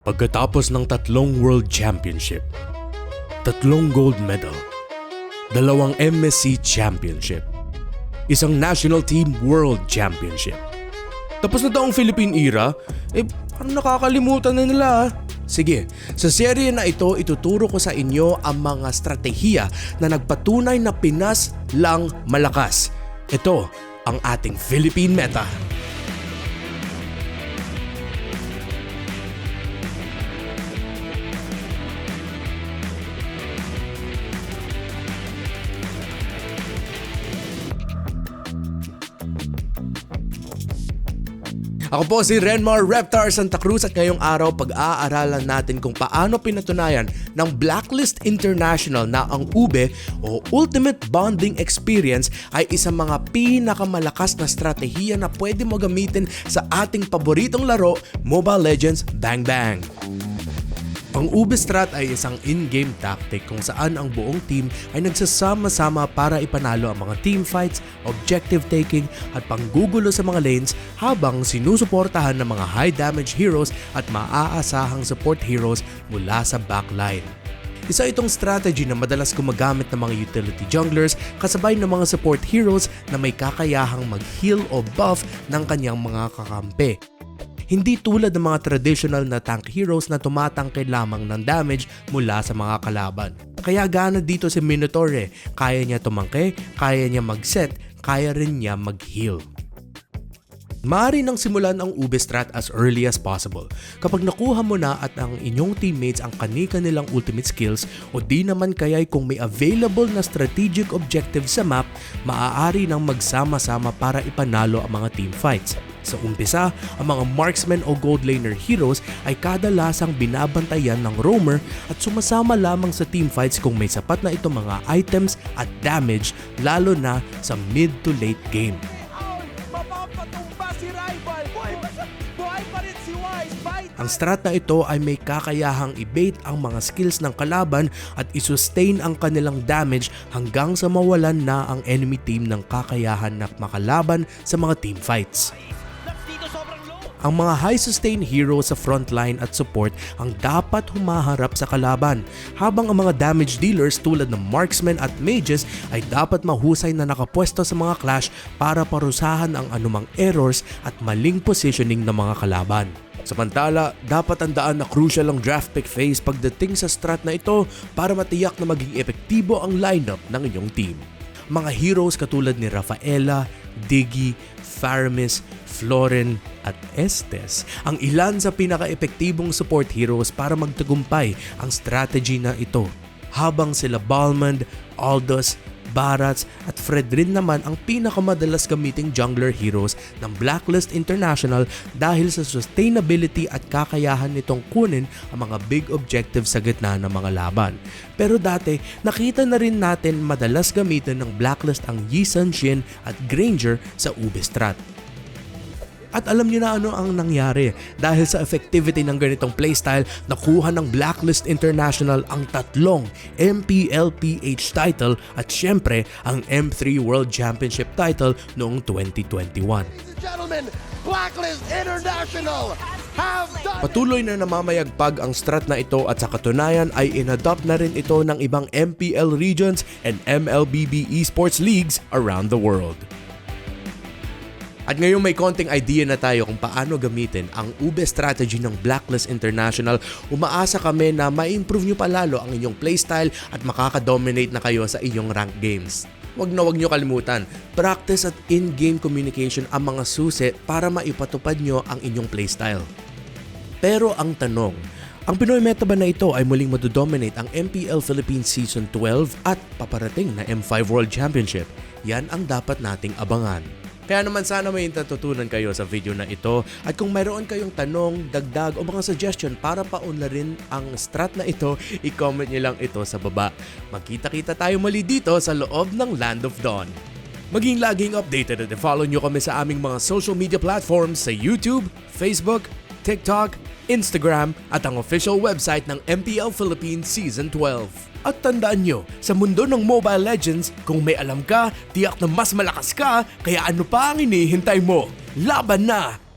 Pagkatapos ng tatlong World Championship, tatlong gold medal, dalawang MSC Championship, isang National Team World Championship. Tapos na daw ang Philippine era, eh parang nakakalimutan na nila ah. Sige, sa serye na ito ituturo ko sa inyo ang mga strategiya na nagpatunay na Pinas lang malakas. Ito ang ating Philippine Meta. Ako po si Renmar Reptar Santa Cruz at ngayong araw pag-aaralan natin kung paano pinatunayan ng Blacklist International na ang UBE o Ultimate Bonding Experience ay isang mga pinakamalakas na strategiya na pwede mo gamitin sa ating paboritong laro, Mobile Legends Bang Bang. Ang Ube Strat ay isang in-game tactic kung saan ang buong team ay nagsasama-sama para ipanalo ang mga team fights, objective taking at panggugulo sa mga lanes habang sinusuportahan ng mga high damage heroes at maaasahang support heroes mula sa backline. Isa itong strategy na madalas gumagamit ng mga utility junglers kasabay ng mga support heroes na may kakayahang mag-heal o buff ng kanyang mga kakampi. Hindi tulad ng mga traditional na tank heroes na tumatangke lamang ng damage mula sa mga kalaban. Kaya gana dito si Minotaur eh. Kaya niya tumangke, kaya niya mag-set, kaya rin niya mag-heal. Maaari nang simulan ang Ube Strat as early as possible. Kapag nakuha mo na at ang inyong teammates ang kanika nilang ultimate skills o di naman kaya'y kung may available na strategic objective sa map, maaari nang magsama-sama para ipanalo ang mga team fights. Sa umpisa, ang mga marksmen o gold laner heroes ay kadalasang binabantayan ng roamer at sumasama lamang sa team fights kung may sapat na itong mga items at damage lalo na sa mid to late game. Ang strat na ito ay may kakayahang i-bait ang mga skills ng kalaban at isustain ang kanilang damage hanggang sa mawalan na ang enemy team ng kakayahan na makalaban sa mga team fights. Ang mga high sustain heroes sa frontline at support ang dapat humaharap sa kalaban, habang ang mga damage dealers tulad ng marksmen at mages ay dapat mahusay na nakapwesto sa mga clash para parusahan ang anumang errors at maling positioning ng mga kalaban. Samantala, dapat tandaan na crucial ang draft pick phase pagdating sa strat na ito para matiyak na maging epektibo ang lineup ng inyong team. Mga heroes katulad ni Rafaela, Diggy, Faramis, Floren at Estes ang ilan sa pinaka-epektibong support heroes para magtagumpay ang strategy na ito. Habang sila Balmond, Aldous, Barats at Fred rin naman ang pinakamadalas gamiting jungler heroes ng Blacklist International dahil sa sustainability at kakayahan nitong kunin ang mga big objectives sa gitna ng mga laban. Pero dati, nakita na rin natin madalas gamitin ng Blacklist ang Yi Sun Shin at Granger sa Ube Strat. At alam niyo na ano ang nangyari dahil sa effectivity ng ganitong playstyle nakuha ng Blacklist International ang tatlong MPLPH title at syempre ang M3 World Championship title noong 2021. Ladies and gentlemen, Blacklist International Patuloy na namamayagpag ang strat na ito at sa katunayan ay inadopt na rin ito ng ibang MPL regions and MLBB esports leagues around the world. At ngayon may konting idea na tayo kung paano gamitin ang ube strategy ng Blacklist International, umaasa kami na ma-improve nyo palalo ang inyong playstyle at makaka-dominate na kayo sa inyong rank games. Huwag na huwag nyo kalimutan, practice at in-game communication ang mga susi para maipatupad nyo ang inyong playstyle. Pero ang tanong, ang Pinoy Meta ba na ito ay muling madodominate ang MPL Philippines Season 12 at paparating na M5 World Championship? Yan ang dapat nating abangan. Kaya naman sana may natutunan kayo sa video na ito at kung mayroon kayong tanong, dagdag o mga suggestion para paunlarin ang strat na ito, i-comment nyo lang ito sa baba. Magkita-kita tayo muli dito sa loob ng Land of Dawn. Maging laging updated at follow nyo kami sa aming mga social media platforms sa YouTube, Facebook, TikTok, Instagram at ang official website ng MPL Philippines Season 12. At tandaan nyo, sa mundo ng Mobile Legends, kung may alam ka, tiyak na mas malakas ka, kaya ano pa ang inihintay mo? Laban na!